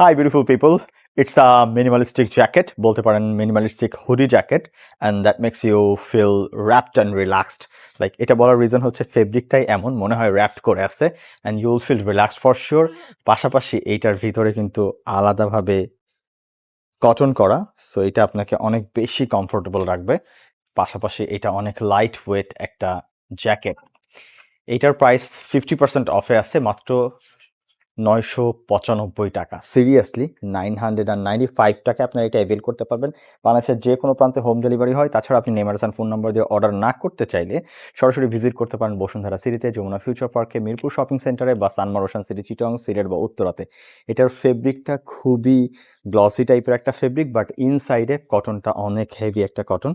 Hi beautiful people it's a minimalistic jacket বলতে পারেন minimalistic hoodie jacket and that makes you feel wrapped and relaxed like এটা বলার reason হচ্ছে ফেব্রিকটাই এমন, মনে হয় র্যাপড করে আছে and you will feel relaxed for sure পাশাপাশি এইটার ভিতরে কিন্তু আলাদাভাবে কটন করা সো এটা আপনাকে অনেক বেশি কমফোর্টেবল রাখবে। পাশাপাশি এটা অনেক লাইট ওয়েট একটা জ্যাকেট এইটার প্রাইস ফিফটি পার্সেন্ট অফে আছে, মাত্র নয়শো পঁচানব্বই টাকা। Seriously nine hundred and ninety five টাকা আপনারা এটা অ্যাভেল করতে পারবেন। বাংলাদেশের যে কোনো প্রান্তে হোম ডেলিভারি হয়, তাছাড়া আপনি নেমারসান ফোন নম্বর দিয়ে অর্ডার না করতে চাইলে সরাসরি ভিজিট করতে পারেন বসুন্ধরা সিটিতে যমুনা ফিউচার পার্কে মিরপুর শপিং সেন্টারে বা সানমার ওশান সিটি চিটং সিলেট বা উত্তরাতে। এটার ফেব্রিকটা খুবই গ্লসি টাইপের একটা ফেব্রিক বাট ইনসাইডে কটনটা অনেক হেভি একটা কটন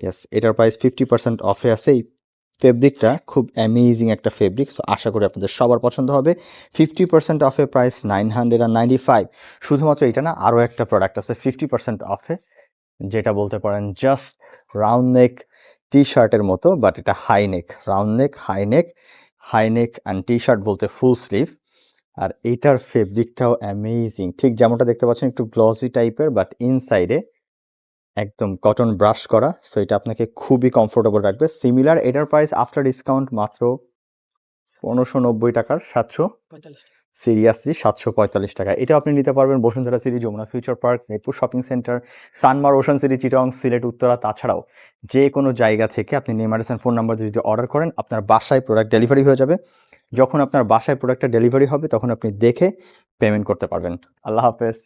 ইয়েস এটার প্রাইস ফিফটি পার্সেন্ট অফে আছে। এই ফেব্রিকটা খুব অ্যামেজিং একটা ফেব্রিক সো আশা করি আপনাদের সবার পছন্দ হবে। ফিফটি পার্সেন্ট অফে প্রাইস নাইন হান্ড্রেড আর নাইনটি ফাইভ শুধুমাত্র এটা না, আরও একটা প্রোডাক্ট আছে ফিফটি পার্সেন্ট অফে যেটা বলতে পারেন জাস্ট রাউন্ড নেক টি শার্টের মতো বাট এটা high neck round neck high neck high neck and T shirt বলতে ফুল স্লিভ আর এইটার ফেব্রিকটাও অ্যামেজিং ঠিক যেমনটা দেখতে পাচ্ছেন, একটু গ্লসি টাইপের বাট ইনসাইডে একদম কটন ব্রাশ করা সো এটা আপনাকে খুবই কমফোর্টেবল রাখবে। সিমিলার এটার প্রাইস আফটার ডিসকাউন্ট মাত্র পনেরোশো নব্বই টাকার সাতশো। সিরিয়াসলি সাতশো পঁয়তাল্লিশ টাকা। এটা আপনি নিতে পারবেন Bashundhara city Jamuna future park Mirpur shopping centre Sanmar ocean city Chittagong Sylhet Uttara তাছাড়াও যে কোনো জায়গা থেকে আপনি নেমারেসান ফোন নাম্বার যদি অর্ডার করেন আপনার বাসায় প্রোডাক্ট ডেলিভারি হয়ে যাবে। যখন আপনার বাসায় প্রোডাক্টটা ডেলিভারি হবে তখন আপনি দেখে পেমেন্ট করতে পারবেন। আল্লাহ হাফেজ।